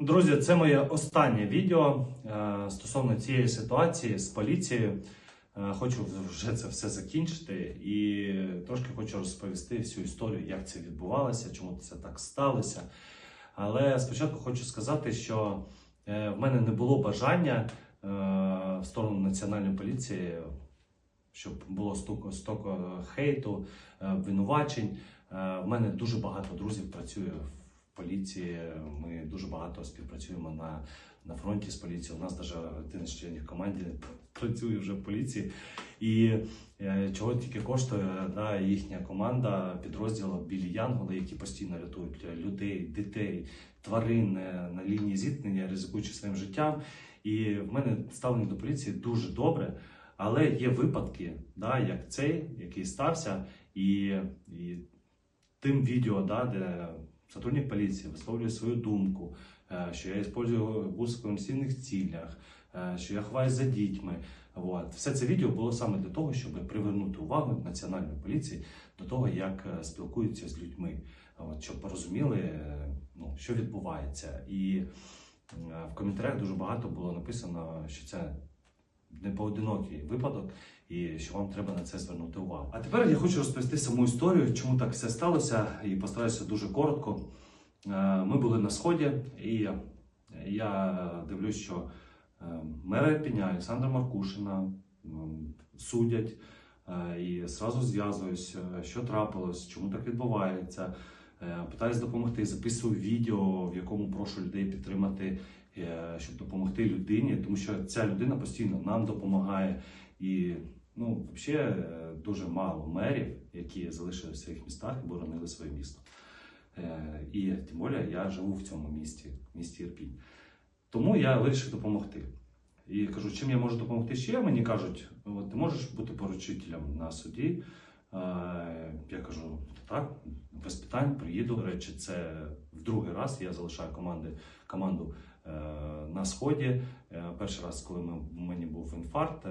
Друзі, це моє останнє відео е, стосовно цієї ситуації з поліцією. Е, Хочу вже це все закінчити і трошки хочу розповісти всю історію, як це відбувалося, чому це так сталося. Але спочатку хочу сказати, що е, в мене не було бажання в сторону національної поліції, щоб було стільки стільки хейту, обвинувачень. В мене дуже багато друзів працює в поліції. Ми дуже багато співпрацюємо на, на фронті з поліцією. У нас навіть один з членів команди працює вже в поліції. І е, чого тільки коштує да, їхня команда підрозділу Білі Янголи, які постійно рятують людей, дітей, тварин е, на лінії зіткнення, ризикуючи своїм життям. І в мене ставлення до поліції дуже добре. Але є випадки, да, як цей, який стався, і, і тим відео, да, де сотрудник поліції висловлює свою думку, що я використовую гусь в комерційних цілях, що я ховаюсь за дітьми. От. Все це відео було саме для того, щоб привернути увагу національної поліції до того, як е, спілкуються з людьми, от, щоб порозуміли, е, ну, що відбувається. І в коментарях дуже багато було написано, що це не поодинокий випадок, і що вам треба на це звернути увагу. А тепер я хочу розповісти саму історію, чому так все сталося, і постараюся дуже коротко. Е, Ми були на сході, і я дивлюсь, що е, мера Ірпеня Олександра Маркушина судять. Е, І зразу зв'язуюсь, що трапилось, чому так відбувається. Питаюсь допомогти, записую відео, в якому прошу людей підтримати, щоб допомогти людині, тому що ця людина постійно нам допомагає. І ну, взагалі е, дуже мало мерів, які залишили в своїх містах і боронили своє місто. Е, І тим більше я живу в цьому місті, місті Ірпінь. Тому я вирішив допомогти. І кажу, чим я можу допомогти ще? Мені кажуть, ти можеш бути поручителем на суді. Е, Я кажу, так, без питань, приїду. До речі, це в другий раз я залишаю команди, команду е, на сході. Е, Перший раз, коли ми, у мені був інфаркт е,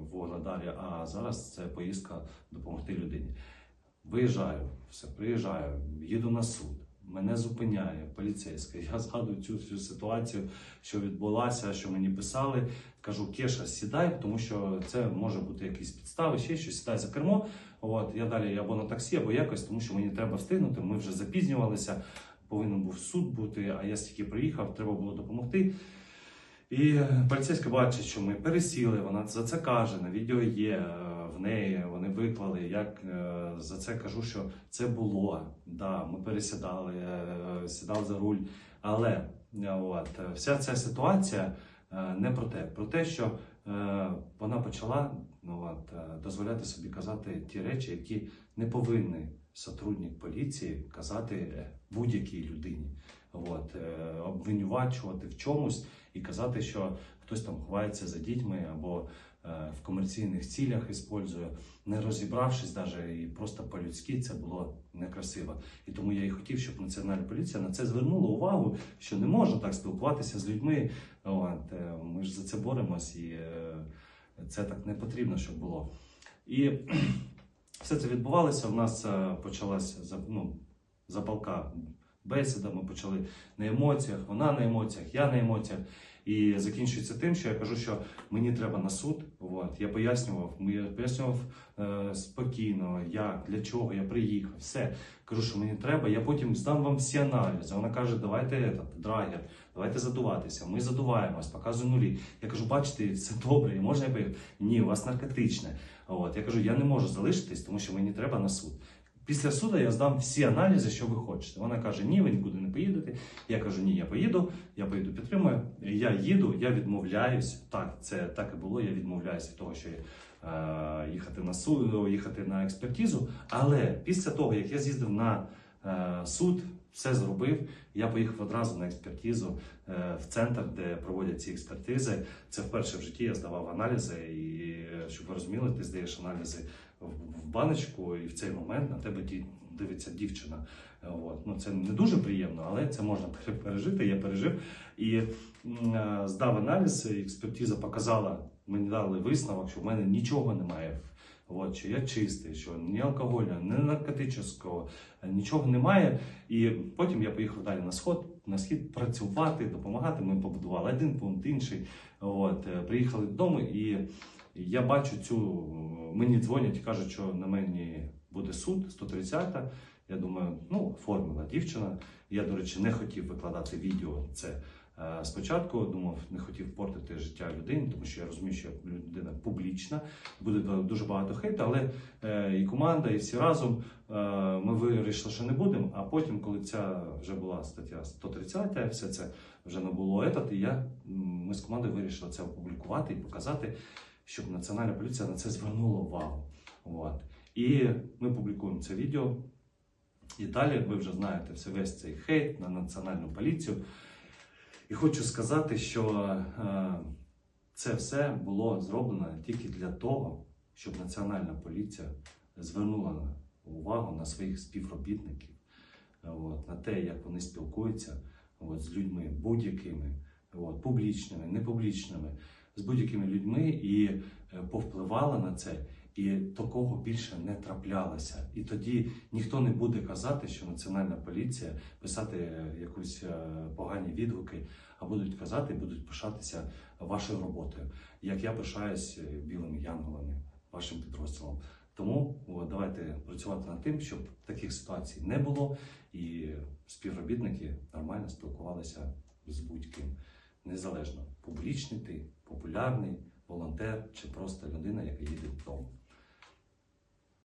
в Вугледарі, а зараз це поїздка допомогти людині. Виїжджаю, все, приїжджаю, їду на суд. Мене зупиняє поліцейський. Я згадую цю всю ситуацію, що відбулася, що мені писали. Кажу, Кеша, сідай, тому що це може бути якісь підстави, ще щось, сідай за кермо. От я далі або на таксі, або якось, тому що мені треба встигнути. Ми вже запізнювалися. Повинен був суд бути, а я стільки приїхав, треба було допомогти. І поліцейська бачить, що ми пересіли, вона за це каже, на відео є е, в неї, вони виклали. Як е, за це кажу, що це було. Да, ми пересідали, е, сідав за руль. Але от, вся ця ситуація не про те, про те, що вона почала ну, от, дозволяти собі казати ті речі, які не повинний сотрудник поліції казати е, будь-якій людині. От, е, обвинувачувати в чомусь і казати, що хтось там ховається за дітьми або е, в комерційних цілях іспользує, не розібравшись навіть і просто по-людськи, це було некрасиво. І тому я і хотів, щоб національна поліція на це звернула увагу, що не можна так спілкуватися з людьми. От, ми ж за це боремось, і це так не потрібно, щоб було. І все це відбувалося. У нас е, почалася ну, запалка бесіда. Ми почали на емоціях, вона на емоціях, я на емоціях. І закінчується тим, що я кажу, що мені треба на суд. От я пояснював, я пояснював е, спокійно, як, для чого я приїхав. Все кажу, що мені треба. Я потім здам вам всі аналізи. Вона каже, давайте этот, драгер, давайте задуватися. Ми задуваємось, показую нулі. Я кажу, бачите, все добре, і можна я поїхати? Ні, у вас наркотичне. От я кажу, я не можу залишитись, тому що мені треба на суд. Після суду я здам всі аналізи, що ви хочете. Вона каже, ні, ви нікуди не поїдете. Я кажу, ні, я поїду, я поїду підтримую. Я їду, я відмовляюсь. Так, це так і було. Я відмовляюся від того, що е, їхати на суд, їхати на експертизу. Але після того, як я з'їздив на е, суд, все зробив. Я поїхав одразу на експертизу е, в центр, де проводять ці експертизи. Це вперше в житті я здавав аналізи, і щоб ви розуміли, ти здаєш аналізи в, баночку, і в цей момент на тебе дивиться дівчина. Е, От. Ну, це не дуже приємно, але це можна пережити. Я пережив і е, здав аналіз. Експертиза показала, мені дали висновок, що в мене нічого немає. От, що я чистий, що ні алкоголю, ні наркотичного, е, нічого немає. І потім я поїхав далі на сход. на схід працювати, допомагати. Ми побудували один пункт, інший. От, е, приїхали додому, і я бачу цю. Мені дзвонять і кажуть, що на мені буде суд 130-та. Я думаю, ну, оформила дівчина. Я, до речі, не хотів викладати відео це спочатку. Думав, не хотів портити життя людини, тому що я розумію, що я людина публічна, буде дуже багато хейту, але е, і команда, і всі разом е, ми вирішили, що не будемо. А потім, коли ця вже була стаття 130, все це вже не було етат, і я ми з командою вирішили це опублікувати і показати, щоб національна поліція на це звернула увагу. От. І ми публікуємо це відео. І далі ви вже знаєте все весь цей хейт на національну поліцію. І хочу сказати, що е, це все було зроблено тільки для того, щоб національна поліція звернула увагу на своїх співробітників, е, на те, як вони спілкуються з людьми будь-якими, публічними, непублічними, з будь-якими людьми і е, повпливала на це. І такого більше не траплялося. І тоді ніхто не буде казати, що національна поліція писати е, якусь е, погані відгуки, а будуть казати, будуть пишатися вашою роботою. Як я пишаюсь е, білими янголами, вашим підрозділом. Тому давайте працювати над тим, щоб таких ситуацій не було, і співробітники нормально спілкувалися з будь-ким, незалежно публічний ти, популярний, волонтер чи просто людина, яка їде додому.